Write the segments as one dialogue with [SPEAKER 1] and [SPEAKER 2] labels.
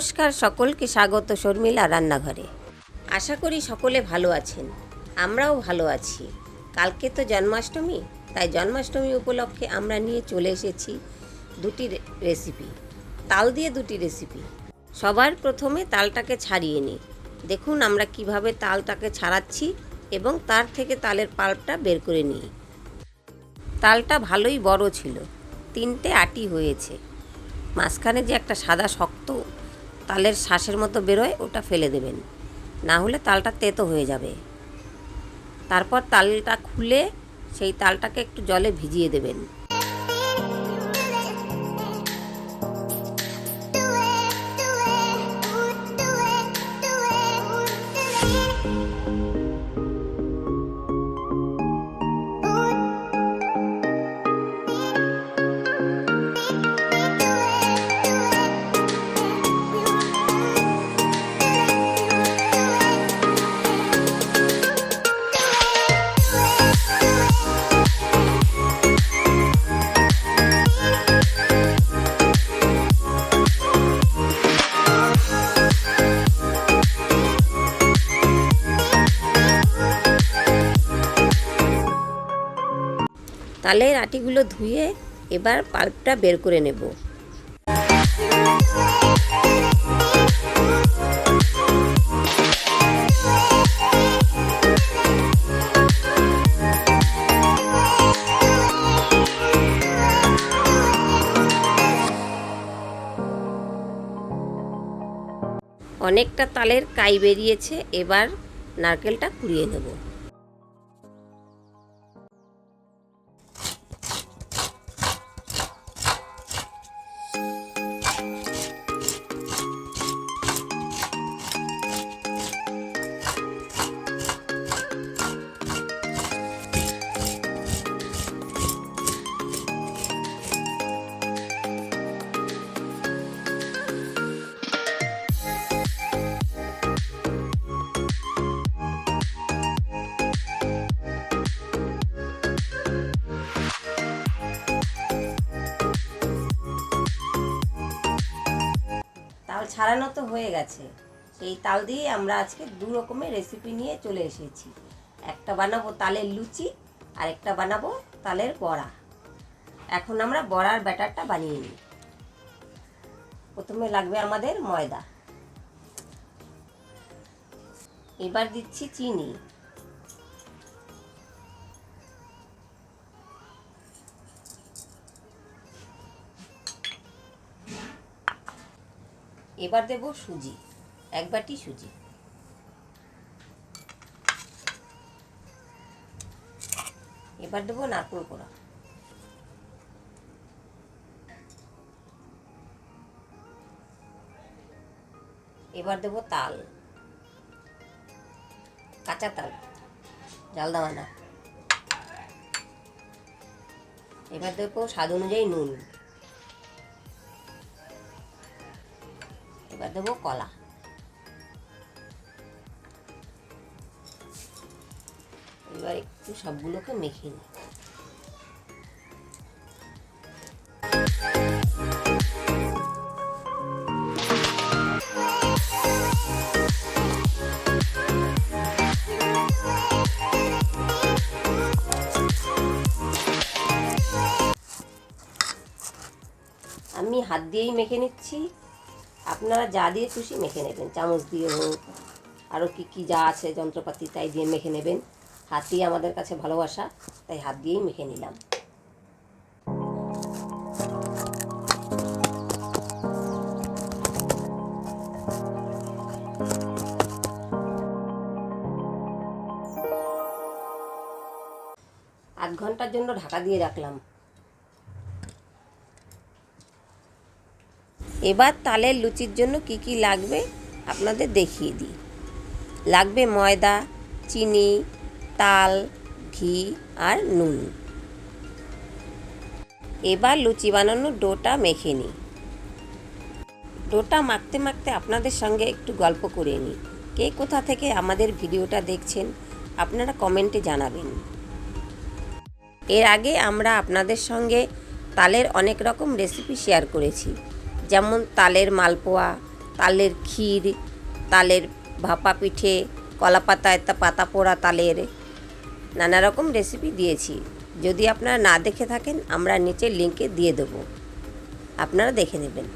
[SPEAKER 1] নমস্কার সকলকে, স্বাগত শর্মিলা রান্নাঘরে। আশা করি সকলে ভালো আছেন। আমরাও ভালো আছি। কালকে তো জন্মাষ্টমী, তাই জন্মাষ্টমী উপলক্ষে আমরা নিয়ে চলে এসেছি দুটি রেসিপি তাল দিয়ে দুটি রেসিপি সবার প্রথমে তালটাকে ছাড়িয়ে নিই। দেখুন আমরা কীভাবে তালটাকে ছাড়াচ্ছি এবং তার থেকে তালের পাল্পটা বের করে নিই। তালটা ভালোই বড় ছিল, তিনটে আটি হয়েছে। মাঝখানে যে একটা সাদা শক্ত তালের শ্বাসের মতো বেরোয়, ওটা ফেলে দেবেন। না হলে তালটা তেতো হয়ে যাবে। তারপর তালটা খুলে সেই তালটাকে একটু জলে ভিজিয়ে দেবেন। তালের আটিগুলো ধুয়ে এবার পাল্পটা বের করে নেব। অনেকটা তালের কাই বেরিয়েছে, এবার নারকেলটা কুড়িয়ে নেব। ছাড়ানো তো হয়ে গেছে। এই তাল দিয়ে আমরা আজকে দু রকমের রেসিপি নিয়ে চলে এসেছি। একটা বানাবো তালের লুচি, আর একটা বানাবো তালের বড়া। এখন আমরা বড়ার ব্যাটারটা বানিয়ে নিই। প্রথমে লাগবে আমাদের ময়দা। এবার দিচ্ছি চিনি। এবার দেব সুজি, এক বাটি সুজি। এবার দেবো নারকেল কোড়া। এবার দেব তাল, কাঁচা তাল, জাল দেওয়া না। এবার দেবো স্বাদ অনুযায়ী নুন। এবার দেবো কলা এবার একটু সবগুলোকে মেখে নিই আমি হাত দিয়েই মেখে নিচ্ছি। আপনারা যা দিয়ে খুশি মেখে নেবেন। চামচ দিয়ে হোক আরও কী কী যা আছে, যন্ত্রপাতি, তাই দিয়ে মেখে নেবেন। হাতই আমাদের কাছে ভালোবাসা, তাই হাত দিয়েই মেখে নিলাম। আধ ঘণ্টার জন্য ঢাকা দিয়ে রাখলাম। এবার তালের লুচির জন্য কি কি লাগবে আপনাদের দেখিয়ে দিই। লাগবে ময়দা, চিনি, তাল, ঘি আর নুন। এবার লুচি বানানোর ডোটা মেখে নিই। ডোটা মাখতে মাখতে আপনাদের সঙ্গে একটু গল্প করে নিই। কে কোথা থেকে আমাদের ভিডিওটা দেখছেন, আপনারা কমেন্টে জানাবেন। এর আগে আমরা আপনাদের সঙ্গে তালের অনেক রকম রেসিপি শেয়ার করেছি। যেমন তালের মালপোয়া, তালের ক্ষীর, তালের ভাপা পিঠে কলা পাতায় পাতা পোড়া তালের নানা রকম রেসিপি দিয়েছি। যদি আপনারা না দেখে থাকেন, আমরা নিচে লিঙ্কে দিয়ে দেবো। আপনারা দেখে নেবেন।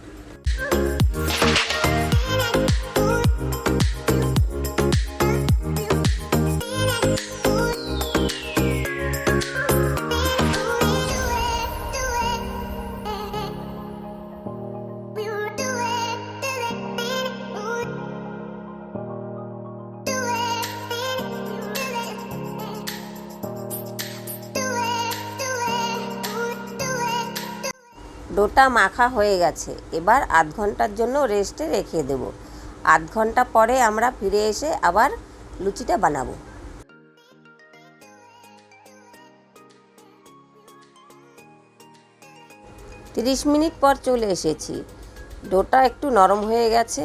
[SPEAKER 1] ডোটা মাখা হয়ে গেছে। এবার আধ ঘণ্টার জন্য রেস্টে রেখে দেব। আধ ঘণ্টা পরে আমরা ফিরে এসে আবার লুচিটা বানাবো। তিরিশ মিনিট পর চলে এসেছি। ডোটা একটু নরম হয়ে গেছে,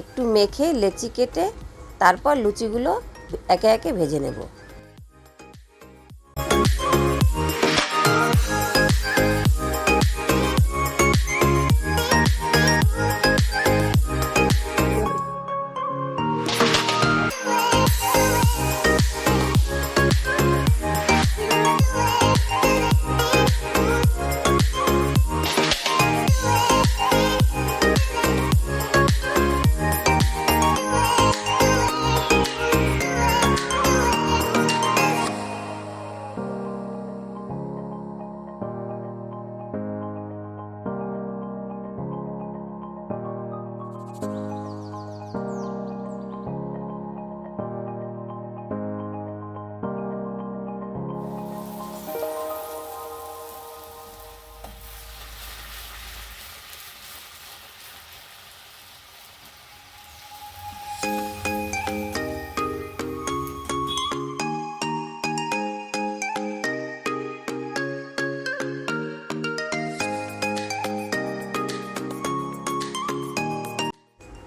[SPEAKER 1] একটু মেখে লেচি কেটে তারপর লুচিগুলো একে একে ভেজে নেব।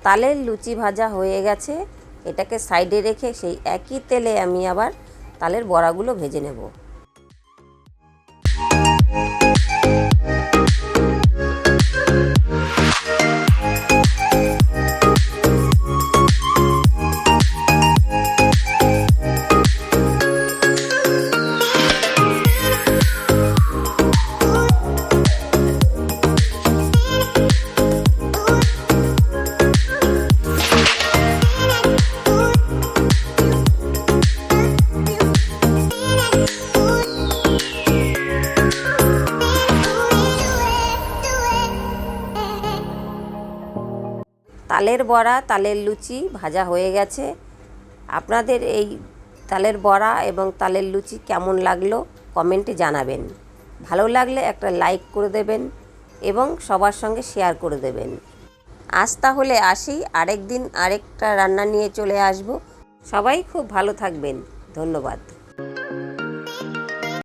[SPEAKER 1] তালের লুচি ভাজা হয়ে গেছে। এটাকে সাইডে রেখে সেই একই তেলে আমি আবার তালের বড়াগুলো ভেজে নেব। তালের বড়া, তালের লুচি ভাজা হয়ে গেছে। আপনাদের এই তালের বড়া এবং তালের লুচি কেমন লাগল কমেন্টে জানাবেন। ভালো লাগলে একটা লাইক করে দেবেন এবং সবার সঙ্গে শেয়ার করে দেবেন। আজ তাহলে আসি আরেক দিন আরেকটা রান্না নিয়ে চলে আসব। সবাই খুব ভালো থাকবেন। ধন্যবাদ।